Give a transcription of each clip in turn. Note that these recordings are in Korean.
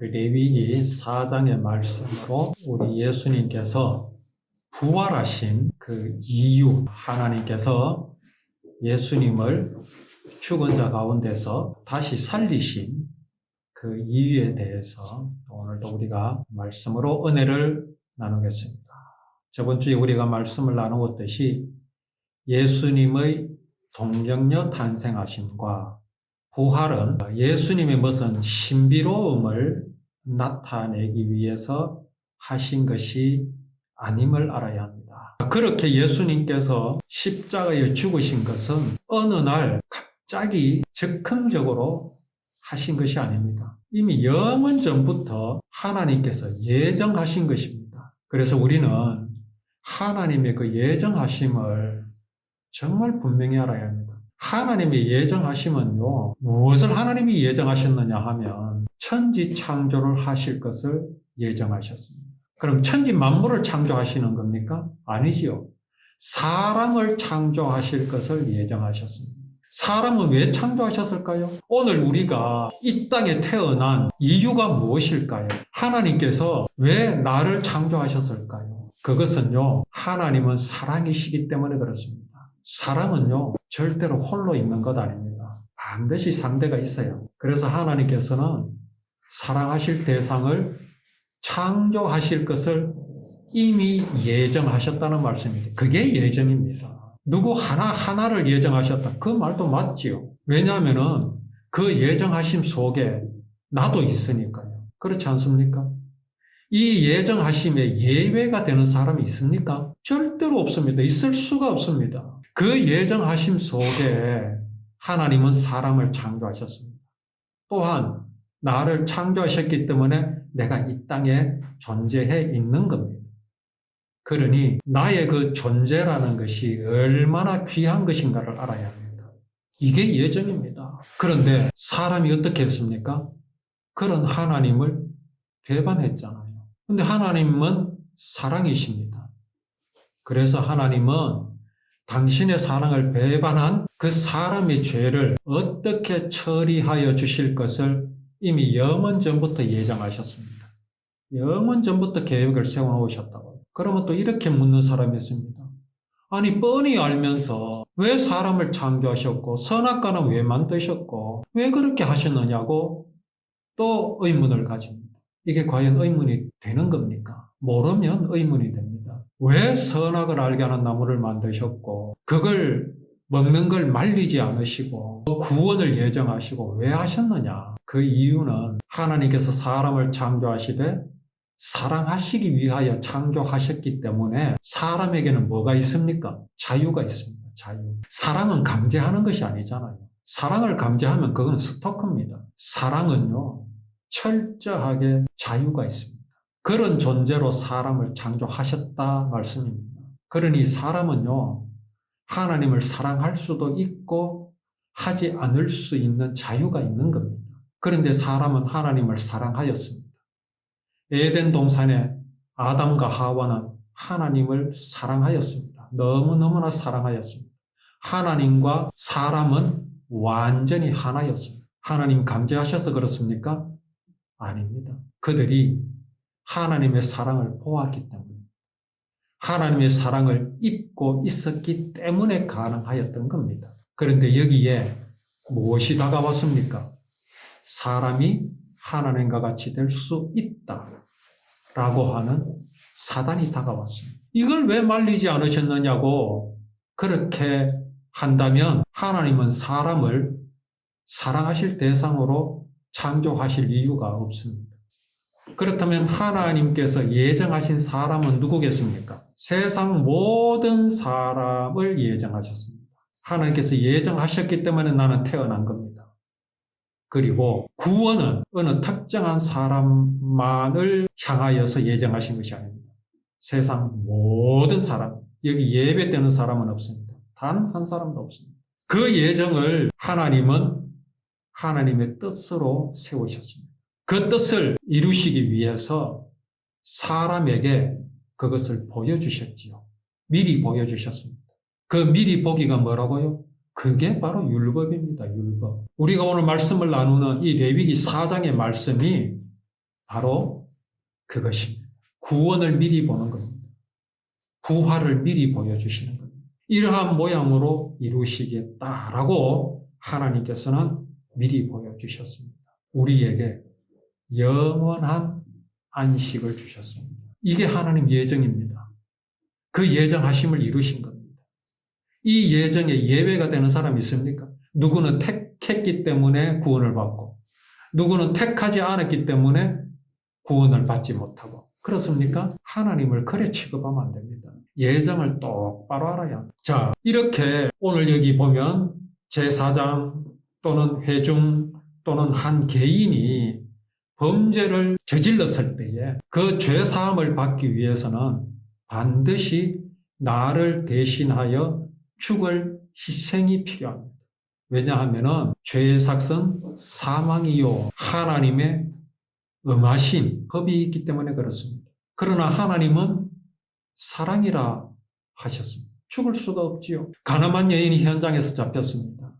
우리 레위기 4장의 말씀으로 우리 예수님께서 부활하신 그 이유, 하나님께서 예수님을 죽은 자 가운데서 다시 살리신 그 이유에 대해서 오늘도 우리가 말씀으로 은혜를 나누겠습니다. 저번 주에 우리가 말씀을 나누었듯이 예수님의 동정녀 탄생하심과 부활은 예수님의 무슨 신비로움을 나타내기 위해서 하신 것이 아님을 알아야 합니다. 그렇게 예수님께서 십자가에 죽으신 것은 어느 날 갑자기 즉흥적으로 하신 것이 아닙니다. 이미 영원 전부터 하나님께서 예정하신 것입니다. 그래서 우리는 하나님의 그 예정하심을 정말 분명히 알아야 합니다. 하나님의 예정하심은요, 무엇을 하나님이 예정하셨느냐 하면, 천지 창조를 하실 것을 예정하셨습니다. 그럼 천지 만물을 창조하시는 겁니까? 아니지요. 사람을 창조하실 것을 예정하셨습니다. 사람은 왜 창조하셨을까요? 오늘 우리가 이 땅에 태어난 이유가 무엇일까요? 하나님께서 왜 나를 창조하셨을까요? 그것은요, 하나님은 사랑이시기 때문에 그렇습니다. 사람은요, 절대로 홀로 있는 것 아닙니다. 반드시 상대가 있어요. 그래서 하나님께서는 사랑하실 대상을 창조하실 것을 이미 예정하셨다는 말씀입니다. 그게 예정입니다. 누구 하나하나를 예정하셨다. 그 말도 맞지요. 왜냐하면은 그 예정하심 속에 나도 있으니까요. 그렇지 않습니까? 이 예정하심에 예외가 되는 사람이 있습니까? 절대로 없습니다. 있을 수가 없습니다. 그 예정하심 속에 하나님은 사람을 창조하셨습니다. 또한 나를 창조하셨기 때문에 내가 이 땅에 존재해 있는 겁니다. 그러니 나의 그 존재라는 것이 얼마나 귀한 것인가를 알아야 합니다. 이게 예정입니다. 그런데 사람이 어떻게 했습니까? 그런 하나님을 배반했잖아요. 근데 하나님은 사랑이십니다. 그래서 하나님은 당신의 사랑을 배반한 그 사람의 죄를 어떻게 처리하여 주실 것을 이미 영원 전부터 예정하셨습니다. 영원 전부터 계획을 세워놓으셨다고. 그러면 또 이렇게 묻는 사람이 있습니다. 아니, 뻔히 알면서 왜 사람을 창조하셨고, 선악과는 왜 만드셨고, 왜 그렇게 하셨느냐고 또 의문을 가집니다. 이게 과연 의문이 되는 겁니까? 모르면 의문이 됩니다. 왜 선악을 알게 하는 나무를 만드셨고, 그걸 먹는 걸 말리지 않으시고, 구원을 예정하시고, 왜 하셨느냐? 그 이유는 하나님께서 사람을 창조하시되, 사랑하시기 위하여 창조하셨기 때문에 사람에게는 뭐가 있습니까? 자유가 있습니다. 자유. 사랑은 강제하는 것이 아니잖아요. 사랑을 강제하면 그건 스토커입니다. 사랑은요, 철저하게 자유가 있습니다. 그런 존재로 사람을 창조하셨다 말씀입니다. 그러니 사람은요, 하나님을 사랑할 수도 있고 하지 않을 수 있는 자유가 있는 겁니다. 그런데 사람은 하나님을 사랑하였습니다. 에덴 동산에 아담과 하와는 하나님을 사랑하였습니다. 너무너무나 사랑하였습니다. 하나님과 사람은 완전히 하나였습니다. 하나님 강제하셔서 그렇습니까? 아닙니다. 그들이 하나님의 사랑을 보았기 때문에 하나님의 사랑을 입고 있었기 때문에 가능하였던 겁니다. 그런데 여기에 무엇이 다가왔습니까? 사람이 하나님과 같이 될 수 있다. 라고 하는 사단이 다가왔습니다. 이걸 왜 말리지 않으셨느냐고 그렇게 한다면 하나님은 사람을 사랑하실 대상으로 창조하실 이유가 없습니다. 그렇다면 하나님께서 예정하신 사람은 누구겠습니까? 세상 모든 사람을 예정하셨습니다. 하나님께서 예정하셨기 때문에 나는 태어난 겁니다. 그리고 구원은 어느 특정한 사람만을 향하여서 예정하신 것이 아닙니다. 세상 모든 사람, 여기 예배 되는 사람은 없습니다. 단 한 사람도 없습니다. 그 예정을 하나님은 하나님의 뜻으로 세우셨습니다. 그 뜻을 이루시기 위해서 사람에게 그것을 보여주셨지요. 미리 보여주셨습니다. 그 미리 보기가 뭐라고요? 그게 바로 율법입니다. 율법. 우리가 오늘 말씀을 나누는 이 레위기 4장의 말씀이 바로 그것입니다. 구원을 미리 보는 겁니다. 부활을 미리 보여주시는 겁니다. 이러한 모양으로 이루시겠다라고 하나님께서는 미리 보여주셨습니다. 우리에게 영원한 안식을 주셨습니다. 이게 하나님 예정입니다. 그 예정하심을 이루신 겁니다. 이 예정에 예외가 되는 사람이 있습니까? 누구는 택했기 때문에 구원을 받고, 누구는 택하지 않았기 때문에 구원을 받지 못하고, 그렇습니까? 하나님을 그래 취급하면 안 됩니다. 예정을 똑바로 알아야 합니다. 자, 이렇게 오늘 여기 보면 제4장 또는 회중 또는 한 개인이 범죄를 저질렀을 때에 그 죄사함을 받기 위해서는 반드시 나를 대신하여 죽을 희생이 필요합니다. 왜냐하면 죄의 삭은 사망이요 하나님의 엄하신 법이 있기 때문에 그렇습니다. 그러나 하나님은 사랑이라 하셨습니다. 죽을 수가 없지요. 가늠한 여인이 현장에서 잡혔습니다.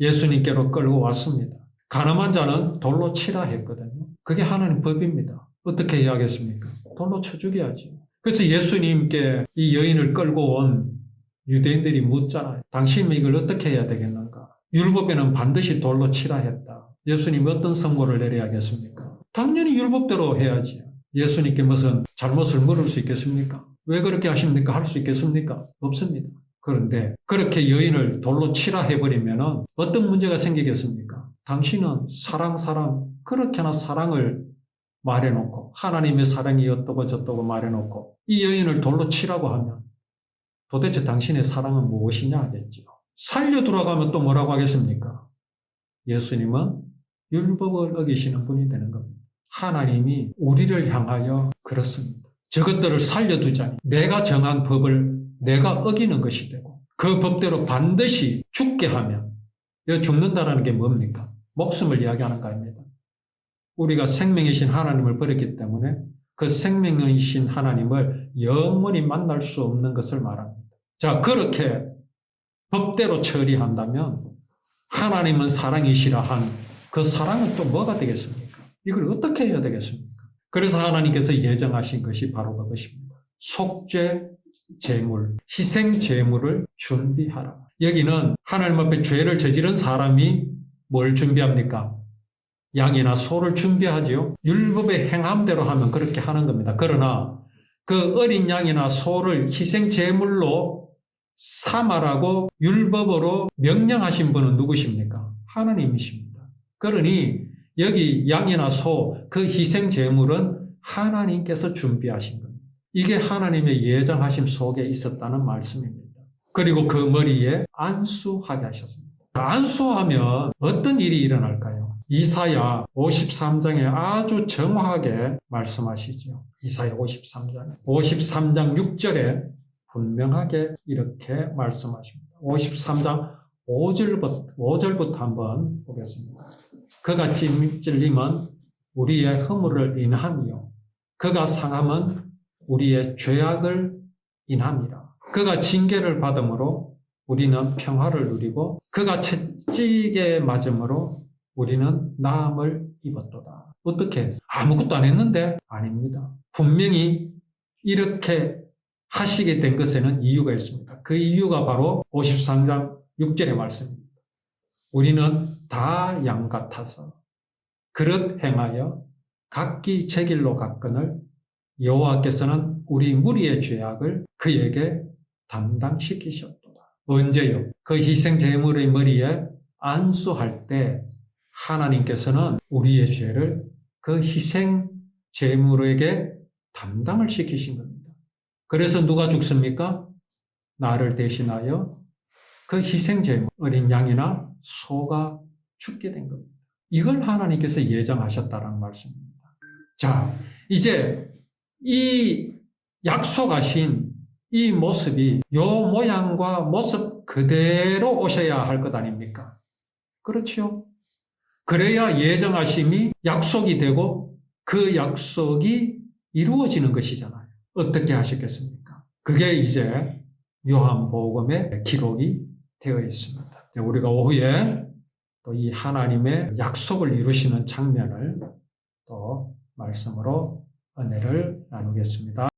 예수님께로 끌고 왔습니다. 가늠한 자는 돌로 치라 했거든요. 그게 하나님 법입니다. 어떻게 해야 하겠습니까? 돌로 쳐 죽여야지. 그래서 예수님께 이 여인을 끌고 온 유대인들이 묻잖아요. 당신은 이걸 어떻게 해야 되겠는가? 율법에는 반드시 돌로 치라 했다. 예수님 어떤 선고를 내려야겠습니까? 당연히 율법대로 해야지. 예수님께 무슨 잘못을 물을 수 있겠습니까? 왜 그렇게 하십니까? 할 수 있겠습니까? 없습니다. 그런데 그렇게 여인을 돌로 치라 해버리면 어떤 문제가 생기겠습니까? 당신은 사랑, 사랑, 그렇게나 사랑을 말해놓고 하나님의 사랑이 어떠고 저떠고 말해놓고 이 여인을 돌로 치라고 하면 도대체 당신의 사랑은 무엇이냐 하겠죠. 살려 돌아가면 또 뭐라고 하겠습니까? 예수님은 율법을 어기시는 분이 되는 겁니다. 하나님이 우리를 향하여 그렇습니다. 저것들을 살려두자니 내가 정한 법을 내가 어기는 것이 되고 그 법대로 반드시 죽게 하면 이 죽는다라는 게 뭡니까? 목숨을 이야기하는 거 아닙니다. 우리가 생명이신 하나님을 버렸기 때문에 그 생명이신 하나님을 영원히 만날 수 없는 것을 말합니다. 자, 그렇게 법대로 처리한다면 하나님은 사랑이시라 한 그 사랑은 또 뭐가 되겠습니까? 이걸 어떻게 해야 되겠습니까? 그래서 하나님께서 예정하신 것이 바로 그것입니다. 속죄 제물, 희생 제물을 준비하라. 여기는 하나님 앞에 죄를 저지른 사람이 뭘 준비합니까? 양이나 소를 준비하지요. 율법의 행함대로 하면 그렇게 하는 겁니다. 그러나 그 어린 양이나 소를 희생 제물로 삼아라고 율법으로 명령하신 분은 누구십니까? 하나님이십니다. 그러니 여기 양이나 소, 그 희생 제물은 하나님께서 준비하신 겁니다. 이게 하나님의 예정하심 속에 있었다는 말씀입니다. 그리고 그 머리에 안수하게 하셨습니다. 안수하면 어떤 일이 일어날까요? 이사야 53장에 아주 정확하게 말씀하시죠. 이사야 53장. 53장 6절에 분명하게 이렇게 말씀하십니다. 53장 5절부터, 5절부터 한번 보겠습니다. 그가 찔림은 우리의 허물을 인함이요. 그가 상함은 우리의 죄악을 인함이라. 그가 징계를 받음으로 우리는 평화를 누리고 그가 채찍에 맞음으로 우리는 나음을 입었도다. 어떻게 아무것도 안 했는데 아닙니다. 분명히 이렇게 하시게 된 것에는 이유가 있습니다. 그 이유가 바로 53장 6절의 말씀입니다. 우리는 다 양 같아서 그릇 행하여 각기 제 길로 갔거늘 여호와께서는 우리 무리의 죄악을 그에게 담당시키셨도다. 언제요? 그 희생 제물의 머리에 안수할 때 하나님께서는 우리의 죄를 그 희생 제물에게 담당을 시키신 겁니다. 그래서 누가 죽습니까? 나를 대신하여 그 희생 제물, 어린 양이나 소가 죽게 된 겁니다. 이걸 하나님께서 예정하셨다는 말씀입니다. 자, 이제 이 약속하신 이 모습이 요 모양과 모습 그대로 오셔야 할 것 아닙니까? 그렇죠? 그래야 예정하심이 약속이 되고 그 약속이 이루어지는 것이잖아요. 어떻게 하셨겠습니까? 그게 이제 요한복음에 기록이 되어 있습니다. 우리가 오후에 또 이 하나님의 약속을 이루시는 장면을 또 말씀으로 은혜를 나누겠습니다.